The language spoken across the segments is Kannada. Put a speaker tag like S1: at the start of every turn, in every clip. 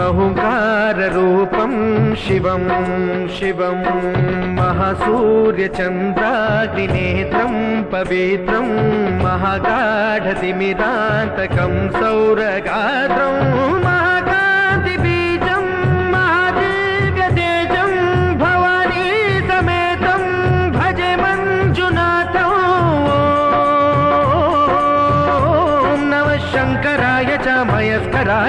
S1: अहुङ्काररूपं शिवं शिवं महासूर्यचन्द्रादिनेत्रं पवित्रं महागाढति मिदान्तकं सौरगात्रम्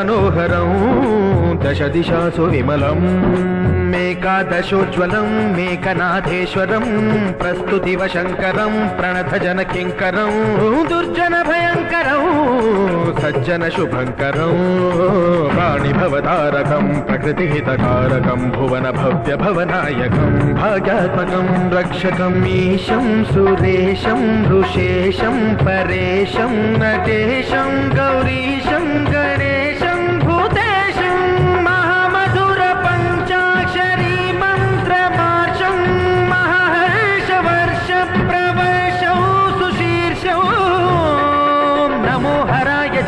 S1: మనోహరం. దశ దిశాసు విమలం. మేకాదశోజ్వలం మేకనాథేశ్వరం. ప్రస్తుతివ శంకరం ప్రణత జన కింకరం. దుర్జన భయంకరం సజ్జన శుభంకరం. ప్రాణిభవతారకం ప్రకృతిహితకారకం భువన భవ్య భవనాయకం భాగ్యాత్మకం రక్షకం ఈశం సురేశం ఋషేశం పరేశం నటేశం గౌరీశం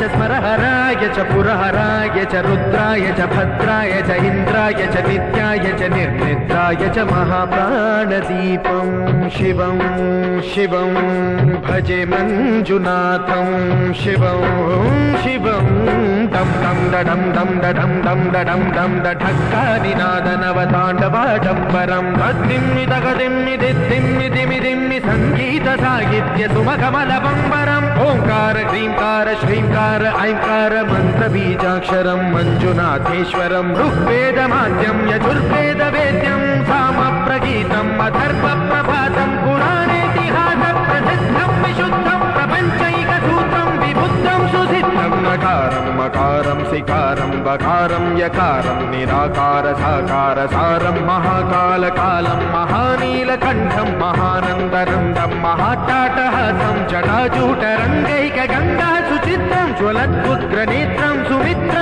S1: च स्मरहराय च पुरहराय च रुद्राय च भद्राय च इन्द्राय च नित्याय च निर्निद्राय च महाप्राणदीपं शिवं शिवं भजे मञ्जुनाथं शिवं शिवं दं దడం డం దడం డం దడం డం దఢక్కా నినాదనవ తాండవాడంబరం తద్దిమ్మి తగదిమ్మి దిద్దిమ్మి దిమి దిమ్మి సంగీత సాహిత్య సుమకమల బంబరం ఓంకార హ్రీంకార శ్రీంకార ఐంకార మంత్ర బీజాక్షరం మంజునాథేశ్వరం ఋగ్వేద మాధ్యం యజుర్వేద వేద్యం సామ ప్రగీతం అధర్వ మకారం శికారం బకారం యకారం నిరాకార సాకార సారం మహాకాల కాలం మహానీలకంఠం మహానందరందం మహాటాటహాసం జటాజూటరంగైక గంగా సుచిత్రం జ్వలద్గుగ్రనేత్రం సుమిత్రం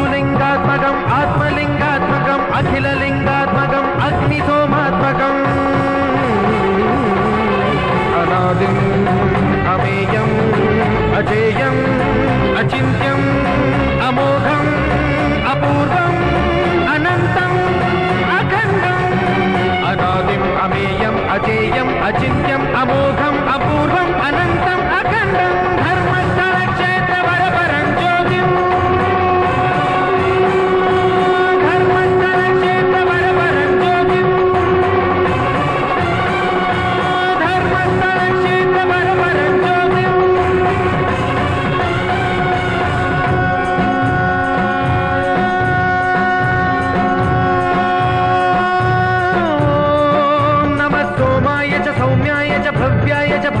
S1: अमेयम् अजेयम् अचिन्त्यम्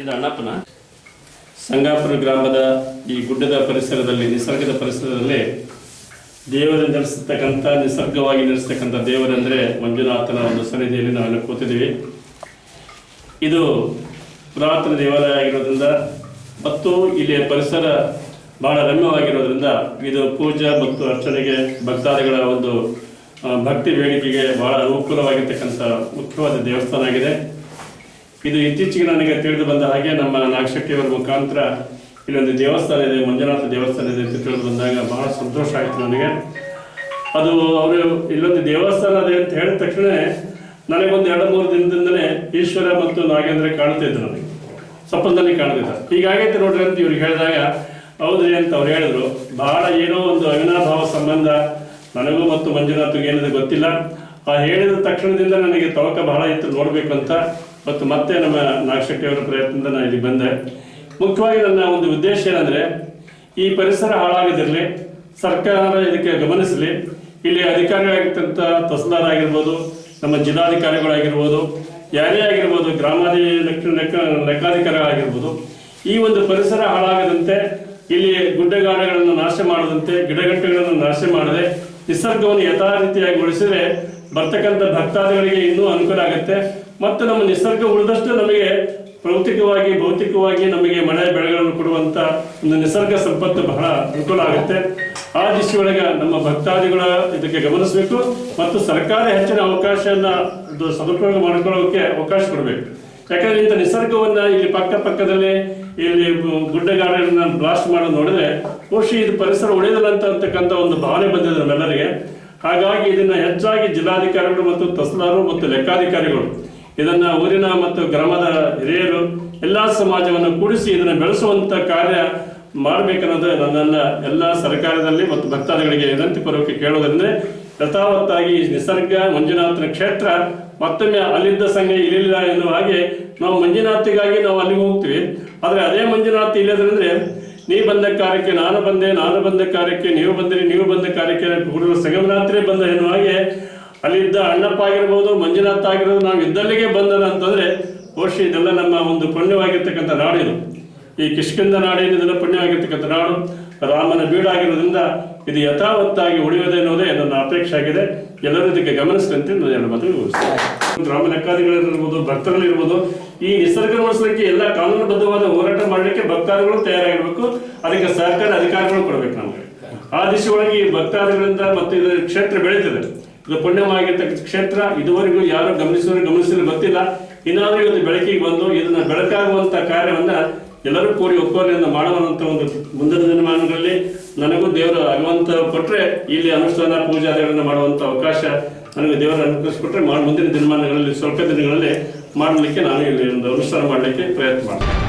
S2: ಇದು ಅಣ್ಣಪ್ಪನ. ಸಂಗಾಪುರ ಗ್ರಾಮದ ಈ ಗುಡ್ಡದ ಪರಿಸರದಲ್ಲಿ, ನಿಸರ್ಗದ ಪರಿಸರದಲ್ಲಿ ದೇವರು ನಡೆಸತಕ್ಕಂಥ ನಿಸರ್ಗವಾಗಿ ನಡೆಸತಕ್ಕಂಥ ದೇವರೆಂದರೆ ಮಂಜುನಾಥನ ಒಂದು ಸನ್ನಿಧಿಯಲ್ಲಿ ನಾವೆಲ್ಲ ಕೂತಿದ್ದೀವಿ. ಇದು ಪುರಾತನ ದೇವಾಲಯ ಆಗಿರೋದ್ರಿಂದ ಮತ್ತು ಇಲ್ಲಿಯ ಪರಿಸರ ಬಹಳ ರಮ್ಯವಾಗಿರೋದ್ರಿಂದ ಇದು ಪೂಜಾ ಮತ್ತು ಅರ್ಚನೆಗೆ ಭಕ್ತಾದಿಗಳ ಒಂದು ಭಕ್ತಿ, ಬೇಡಿಕೆಗೆ ಬಹಳ ಅನುಕೂಲವಾಗಿರ್ತಕ್ಕಂಥ ಮುಖ್ಯವಾದ ದೇವಸ್ಥಾನ ಆಗಿದೆ. ಇದು ಇತ್ತೀಚೆಗೆ ನನಗೆ ತಿಳಿದು ಬಂದ ಹಾಗೆ ನಮ್ಮ ನಾಗಶಕ್ತಿಯವರ ಮುಖಾಂತರ ಇಲ್ಲೊಂದು ದೇವಸ್ಥಾನ ಇದೆ, ಮಂಜುನಾಥ ದೇವಸ್ಥಾನ ಇದೆ ಅಂತ ತಿಳಿದು ಬಂದಾಗ ಬಹಳ ಸಂತೋಷ ಆಯಿತು ನನಗೆ. ಅದು ಅವರು ಇಲ್ಲೊಂದು ದೇವಸ್ಥಾನ ಇದೆ ಅಂತ ಹೇಳಿದ ತಕ್ಷಣ ನನಗೊಂದು ಎರಡು ಮೂರು ದಿನದಿಂದಲೇ ಈಶ್ವರ ಮತ್ತು ನಾಗೇಂದ್ರ ಕಾಣ್ತಿದ್ರು ನನಗೆ. ಸ್ವಪ್ನದಲ್ಲಿ ಕಾಣ್ತಿದ್ದ ಹೀಗಾಗೈತೆ ನೋಡ್ರಿ ಅಂತ ಇವ್ರಿಗೆ ಹೇಳಿದಾಗ, ಹೌದ್ರಿ ಅಂತ ಅವ್ರು ಹೇಳಿದ್ರು. ಬಹಳ ಏನೋ ಒಂದು ಅವಿನಾಭಾವ ಸಂಬಂಧ ನನಗೂ ಮತ್ತು ಮಂಜುನಾಥ್ಗೆ ಏನಿದೆ ಗೊತ್ತಿಲ್ಲ. ಆ ಹೇಳಿದ ತಕ್ಷಣದಿಂದ ನನಗೆ ತವಕ ಬಹಳ ಇತ್ತು ನೋಡಬೇಕು ಅಂತ. ಮತ್ತು ಮತ್ತೆ ನಮ್ಮ ನಾಗಶೆಟ್ಟಿ ಅವರ ಪ್ರಯತ್ನದಿಂದ ನಾನು ಇಲ್ಲಿ ಬಂದೆ. ಮುಖ್ಯವಾಗಿ ನನ್ನ ಒಂದು ಉದ್ದೇಶ ಏನಂದ್ರೆ, ಈ ಪರಿಸರ ಹಾಳಾಗದಿರಲಿ, ಸರ್ಕಾರ ಇದಕ್ಕೆ ಗಮನಿಸಲಿ. ಇಲ್ಲಿ ಅಧಿಕಾರಿಗಳಾಗಿರ್ತಂಥ ತಹಸೀಲ್ದಾರ್ ಆಗಿರ್ಬೋದು, ನಮ್ಮ ಜಿಲ್ಲಾಧಿಕಾರಿಗಳಾಗಿರ್ಬೋದು, ಯಾರೇ ಆಗಿರ್ಬೋದು ಗ್ರಾಮಾಧಿ ಲೆಕ್ಕ ಲೆಕ್ಕ ಲೆಕ್ಕಾಧಿಕಾರಿಗಳಾಗಿರ್ಬೋದು ಈ ಒಂದು ಪರಿಸರ ಹಾಳಾಗದಂತೆ, ಇಲ್ಲಿ ಗುಡ್ಡಗಾಡುಗಳನ್ನು ನಾಶ ಮಾಡದಂತೆ ಗಿಡಗಟ್ಟೆಗಳನ್ನು ನಾಶ ಮಾಡದೆ, ನಿಸರ್ಗವನ್ನು ಯಥಾರೀತಿಯಾಗಿ ಉಳಿಸಿದ್ರೆ ಬರ್ತಕ್ಕಂಥ ಭಕ್ತಾದಿಗಳಿಗೆ ಇನ್ನೂ ಅನುಕೂಲ ಆಗುತ್ತೆ. ಮತ್ತು ನಮ್ಮ ನಿಸರ್ಗ ಉಳಿದಷ್ಟು ನಮಗೆ ಭೌತಿಕವಾಗಿ ಭೌತಿಕವಾಗಿ ನಮಗೆ ಮಳೆ ಬೆಳೆಗಳನ್ನು ಕೊಡುವಂತ ಒಂದು ನಿಸರ್ಗ ಸಂಪತ್ತು ಬಹಳ ಅನುಕೂಲ ಆಗುತ್ತೆ. ಆ ದಿಶೆಯೊಳಗೆ ನಮ್ಮ ಭಕ್ತಾದಿಗಳ ಇದಕ್ಕೆ ಗಮನಿಸಬೇಕು. ಮತ್ತು ಸರ್ಕಾರ ಹೆಚ್ಚಿನ ಅವಕಾಶವನ್ನು ಸದುಪಯೋಗ ಮಾಡಿಕೊಳ್ಳೋಕೆ ಅವಕಾಶ ಕೊಡಬೇಕು. ಯಾಕಂದ್ರೆ ಇಂಥ ನಿಸರ್ಗವನ್ನ ಇಲ್ಲಿ ಪಕ್ಕ ಪಕ್ಕದಲ್ಲಿ ಇಲ್ಲಿ ಗುಡ್ಡಗಾಡನ್ನ ಬ್ಲಾಸ್ಟ್ ಮಾಡೋದು ನೋಡಿದ್ರೆ ಬಹುಶಃ ಇದು ಪರಿಸರ ಒಳ್ಳೆಯದಲ್ಲ ಅಂತ ಅಂತಕ್ಕಂಥ ಒಂದು ಭಾವನೆ ಬಂದಿದೆ ನಮ್ಮೆಲ್ಲರಿಗೆ. ಹಾಗಾಗಿ ಇದನ್ನ ಹೆಚ್ಚಾಗಿ ಜಿಲ್ಲಾಧಿಕಾರಿಗಳು ಮತ್ತು ತಹಸೀಲ್ದಾರರು ಮತ್ತು ಲೆಕ್ಕಾಧಿಕಾರಿಗಳು, ಇದನ್ನ ಊರಿನ ಮತ್ತು ಗ್ರಾಮದ ಹಿರಿಯರು, ಎಲ್ಲ ಸಮಾಜವನ್ನು ಕೂಡಿಸಿ ಇದನ್ನ ಬೆಳೆಸುವಂತ ಕಾರ್ಯ ಮಾಡಬೇಕನ್ನೋದು ನನ್ನೆಲ್ಲ ಎಲ್ಲ ಸರ್ಕಾರದಲ್ಲಿ ಮತ್ತು ಭಕ್ತಾದಿಗಳಿಗೆ ವಿನಂತಿ ಪೂರ್ವಕ ಕೇಳೋದ್ರಿಂದ ಯಥಾವತ್ತಾಗಿ ನಿಸರ್ಗ ಮಂಜುನಾಥನ ಕ್ಷೇತ್ರ ಮತ್ತೊಮ್ಮೆ ಅಲ್ಲಿದ್ದ ಸಂಘ ಇಲ್ಲಿಲ್ಲ ಎನ್ನುವ ಹಾಗೆ ನಾವು ಮಂಜುನಾಥಿಗಾಗಿ ನಾವು ಅಲ್ಲಿಗೆ ಹೋಗ್ತೀವಿ. ಆದರೆ ಅದೇ ಮಂಜುನಾಥಿ ಇಲ್ಲದ್ರಂದ್ರೆ ನೀ ಬಂದ ಕಾರ್ಯಕ್ಕೆ ನಾನು ಬಂದೆ, ನಾನು ಬಂದ ಕಾರ್ಯಕ್ಕೆ ನೀವು ಬಂದಿರಿ, ನೀವು ಬಂದ ಕಾರ್ಯಕ್ಕೆ ಹುಡುಗರು ಸಂಗಮರಾತ್ರಿ ಬಂದ ಎನ್ನುವ ಹಾಗೆ ಅಲ್ಲಿದ್ದ ಅಣ್ಣಪ್ಪ ಆಗಿರ್ಬೋದು, ಮಂಜುನಾಥ ಆಗಿರ್ಬೋದು, ನಾವು ಇದ್ದಲ್ಲಿಗೆ ಬಂದನ ಅಂತಂದ್ರೆ ಬಹುಶಃ ಇದೆಲ್ಲ ನಮ್ಮ ಒಂದು ಪುಣ್ಯವಾಗಿರ್ತಕ್ಕಂಥ ನಾಡು ಇದು. ಈ ಕಿಷ್ಕಿಂದ ನಾಡಿನ ಇದೆಲ್ಲ ಪುಣ್ಯವಾಗಿರ್ತಕ್ಕಂಥ ನಾಡು? ರಾಮನ ಬೀಡಾಗಿರೋದ್ರಿಂದ ಇದು ಯಥಾವತ್ತಾಗಿ ಉಳಿಯೋದೆ ಅನ್ನೋದೇ ನನ್ನ ಅಪೇಕ್ಷೆ ಆಗಿದೆ. ಎಲ್ಲರೂ ಇದಕ್ಕೆ ಗಮನಿಸಿದಂತೆ ನಾನು ಮಾತು ವಿವರಿಸ್ತೇನೆ. ಗ್ರಾಮ ಲೆಕ್ಕಾಧಿಕಾರಿಗಳಿರ್ಬೋದು ಭಕ್ತರುಗಳಿರ್ಬೋದು ಈ ನಿಸರ್ಗ ಉಳಿಸಲಿಕ್ಕೆ ಎಲ್ಲ ಕಾನೂನುಬದ್ಧವಾದ ಹೋರಾಟ ಮಾಡಲಿಕ್ಕೆ ಭಕ್ತಾದಿಗಳು ತಯಾರಾಗಿರ್ಬೇಕು. ಅದಕ್ಕೆ ಸರ್ಕಾರ ಅಧಿಕಾರಿಗಳು ಕೊಡಬೇಕು ನಮಗೆ. ಆ ದಿಶೆಯೊಳಗೆ ಈ ಭಕ್ತಾದಿಗಳಿಂದ ಮತ್ತು ಇದು ಕ್ಷೇತ್ರ ಬೆಳೀತದೆ. ಇದು ಪುಣ್ಯವಾಗಿರ್ತಕ್ಕಂಥ ಕ್ಷೇತ್ರ. ಇದುವರೆಗೂ ಯಾರು ಗಮನಿಸಿದ್ರು ಗಮನಿಸಿದ್ರು ಗೊತ್ತಿಲ್ಲ. ಇನ್ನಾದ್ರೂ ಇವತ್ತು ಬೆಳಕಿಗೆ ಬಂದು ಇದನ್ನ ಬೆಳಕಾಗುವಂತ ಕಾರ್ಯವನ್ನ ಎಲ್ಲರೂ ಕೂಡಿ ಒಪ್ಪೋರಿಯಿಂದ ಮಾಡುವಂತ ಒಂದು ಮುಂದಿನ ದಿನಮಾನಗಳಲ್ಲಿ ನನಗೂ ದೇವರು ಭಗವಂತ ಕೊಟ್ರೆ ಇಲ್ಲಿ ಅನುಷ್ಠಾನ ಪೂಜಾದಿಗಳನ್ನ ಮಾಡುವಂತ ಅವಕಾಶ ನನಗೆ ದೇವರ ಅನುಕರಿಸಿಕೊಟ್ರೆ ಮುಂದಿನ ದಿನಮಾನಗಳಲ್ಲಿ, ಸ್ವಲ್ಪ ದಿನಗಳಲ್ಲಿ ಮಾಡಲಿಕ್ಕೆ ನಾನು ಇಲ್ಲಿ ಒಂದು ಅನುಷ್ಠಾನ ಮಾಡಲಿಕ್ಕೆ ಪ್ರಯತ್ನ ಮಾಡ್ತೀನಿ.